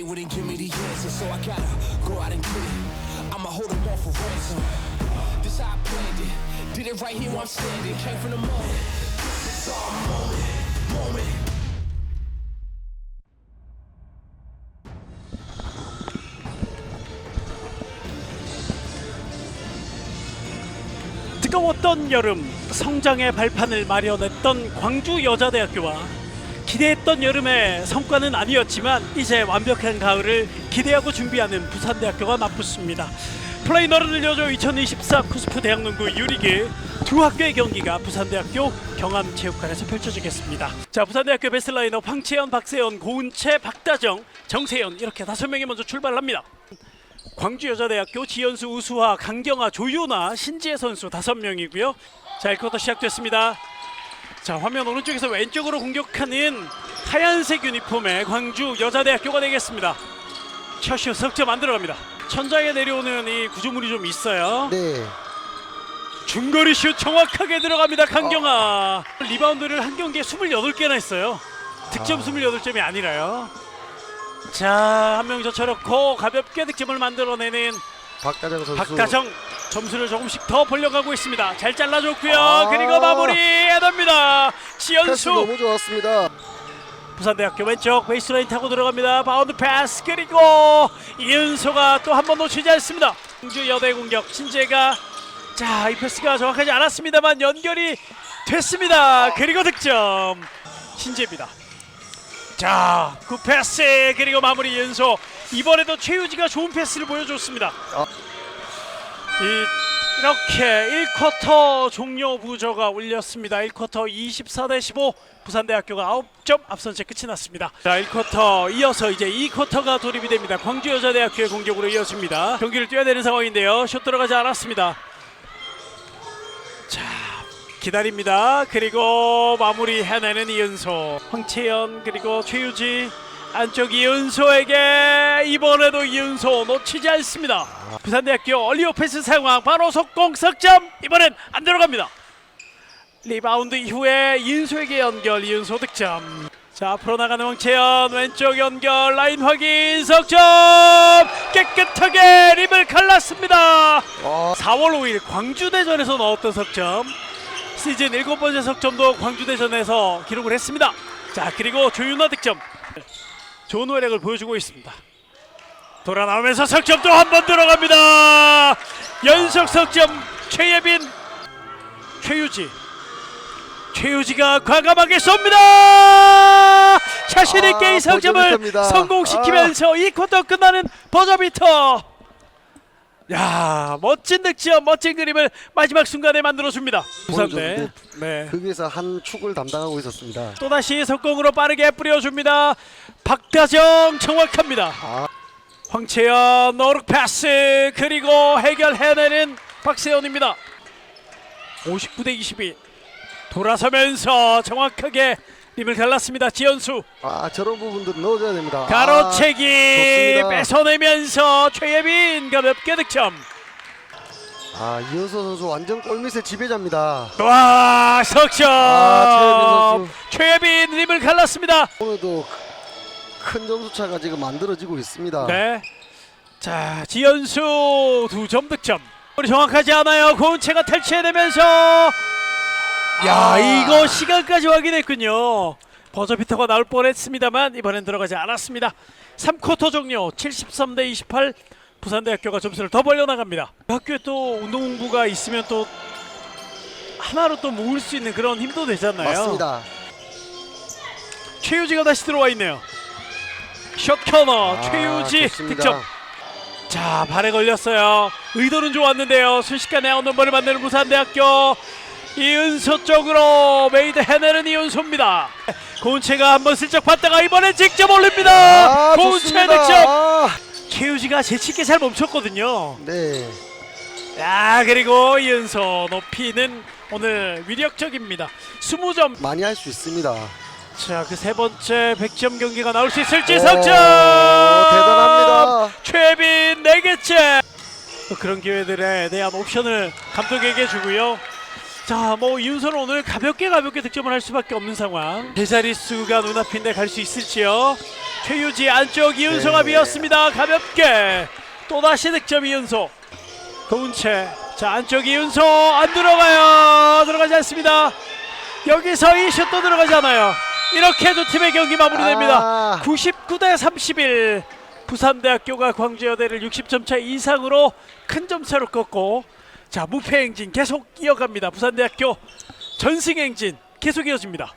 they wouldn't give me the answer, so I gotta go out and get it. I'ma hold them off for ransom. This how I planned it. Did it right here where I'm standing. Came from the mud. This is our moment, moment. 뜨거웠던 여름 성장의 발판을 마련했던 광주 여자대학교와 기대했던 여름의 성과는 아니었지만 이제 완벽한 가을을 기대하고 준비하는 부산대학교가 맞붙습니다. 플레이너를 늘려줘 2024 쿠스프 대학농구 유리기 두 학교의 경기가 부산대학교 경암체육관에서 펼쳐지겠습니다. 자, 부산대학교 베스트라이너 황채연, 박세연, 고은채, 박다정, 정세연 이렇게 다섯 명이 먼저 출발합니다. 광주여자대학교 지연수, 우수화, 강경아, 조윤아, 신지혜 선수 다섯 명이고요. 자, 1쿼터 시작됐습니다. 자, 화면 오른쪽에서 왼쪽으로 공격하는 하얀색 유니폼의 광주 여자대학교가 되겠습니다. 첫슛 석점 안 들어갑니다. 천장에 내려오는 이 구조물이 좀 있어요. 네. 중거리 슛 정확하게 들어갑니다. 강경아. 리바운드를 한 경기에 28개나 했어요. 득점 28점이 아니라요. 자, 한 명 저쳐놓고 가볍게 득점을 만들어내는 박가정 선수. 박다정 점수를 조금씩 더 벌려가고 있습니다. 잘 잘라줬고요. 아. 그리고 마무리. 패스 지연수 너무 좋았습니다. 부산대학교 왼쪽 베이스라인 타고 들어갑니다. 바운드 패스 그리고 이은소가 또 한 번 놓치지 않습니다. 공주 여대 공격 신재가 자 이 패스가 정확하지 않았습니다만 연결이 됐습니다. 그리고 득점 신재입니다. 자, 그 패스 그리고 마무리 이은소 이번에도 최유지가 좋은 패스를 보여줬습니다. 아. 이, 이렇게 1쿼터 종료 부저가 울렸습니다. 1쿼터 24 대 15 부산대학교가 9점 앞선 채 끝이 났습니다. 자, 1쿼터 이어서 이제 2쿼터가 돌입이 됩니다. 광주여자대학교의 공격으로 이어집니다. 경기를 뛰어야 되는 상황인데요. 슛 들어가지 않았습니다. 자, 기다립니다. 그리고 마무리 해내는 이은소. 황채연 그리고 최유지 안쪽 이은소에게 이번에도 이은소 놓치지 않습니다. 부산대학교 얼리오 패스 상황 바로 속공 석점 이번엔 안 들어갑니다. 리바운드 이후에 이은소에게 연결 이은소 득점. 자 앞으로 나가는 황채연 왼쪽 연결 라인 확인 석점 깨끗하게 립을 갈랐습니다. 아, 4월 5일 광주대전에서 넣었던 석점 시즌 일곱 번째 석점도 광주대전에서 기록을 했습니다 자 그리고 조윤아 득점 좋은 활약을 보여주고 있습니다. 돌아 나오면서 석점 또한번 들어갑니다. 연속 석점 최예빈 최유지. 최유지가 과감하게 쏩니다! 자신 있게 아, 이 석점을. 성공시키면서 이 쿼터 끝나는 버저비터 야 멋진 득점 멋진 그림을 마지막 순간에 만들어줍니다. 부산대. 네. 거기에서 한 축을 담당하고 있었습니다. 또다시 석공으로 빠르게 뿌려줍니다. 박다정 정확합니다. 아, 황채연 노룩 패스 그리고 해결해내는 박세연입니다. 59 대 22 돌아서면서 정확하게 림을 갈랐습니다 지연수 아 저런 부분들 넣어줘야 됩니다. 가로채기 좋습니다. 뺏어내면서 최예빈 가볍게 득점 아, 아 이현서 선수 완전 골밑의 지배자입니다. 와 석점 아, 최예빈 선수. 최예빈 림을 갈랐습니다 오늘도 큰 점수 차가 지금 만들어지고 있습니다. 네. 자 지연수 두 점 득점 우리 정확하지 않아요 고은채가 탈취해내면서 야 아. 이거 시간까지 확인했군요 버저비터가 나올 뻔했습니다만 이번엔 들어가지 않았습니다 3쿼터 종료 73 대 28 부산대학교가 점수를 더 벌려나갑니다 학교에 또 운동부가 있으면 또 하나로 또 모을 수 있는 그런 힘도 되잖아요 맞습니다. 최유지가 다시 들어와 있네요. 코너 아, 최유지 좋습니다. 득점. 자 발에 걸렸어요. 의도는 좋았는데요. 순식간에 아웃넘버를 만드는 부산대학교 이은소 쪽으로 메이드 해내는 이은소입니다. 고은채가 한번 슬쩍 봤다가 이번엔 직접 올립니다. 아, 고은채 좋습니다. 득점. 아, 최유지가 재치있게 잘 멈췄거든요. 네. 야 그리고 이은소 높이는 오늘 위력적입니다. 20점 많이 할 수 있습니다. 자, 그 세 번째 100점 경기가 나올 수 있을지 오, 석점! 대단합니다. 최빈 네 개째. 또 그런 기회들에 대한 옵션을 감독에게 주고요. 자, 뭐 이윤서는 오늘 가볍게 가볍게 득점을 할 수밖에 없는 상황. 제자리 수가 눈앞인데 갈 수 있을지요? 최유지 안쪽 이윤소가 네. 비었습니다. 가볍게 또 다시 득점 이윤소. 고운채 자 안쪽 이윤소 안 들어가요. 들어가지 않습니다. 여기서 이 슛도 들어가지 않아요. 이렇게 두 팀의 경기 마무리됩니다. 아. 99대 31 부산대학교가 광주여대를 60점 차 이상으로 큰 점차로 꺾고 자 무패 행진 계속 이어갑니다. 부산대학교 전승 행진 계속 이어집니다.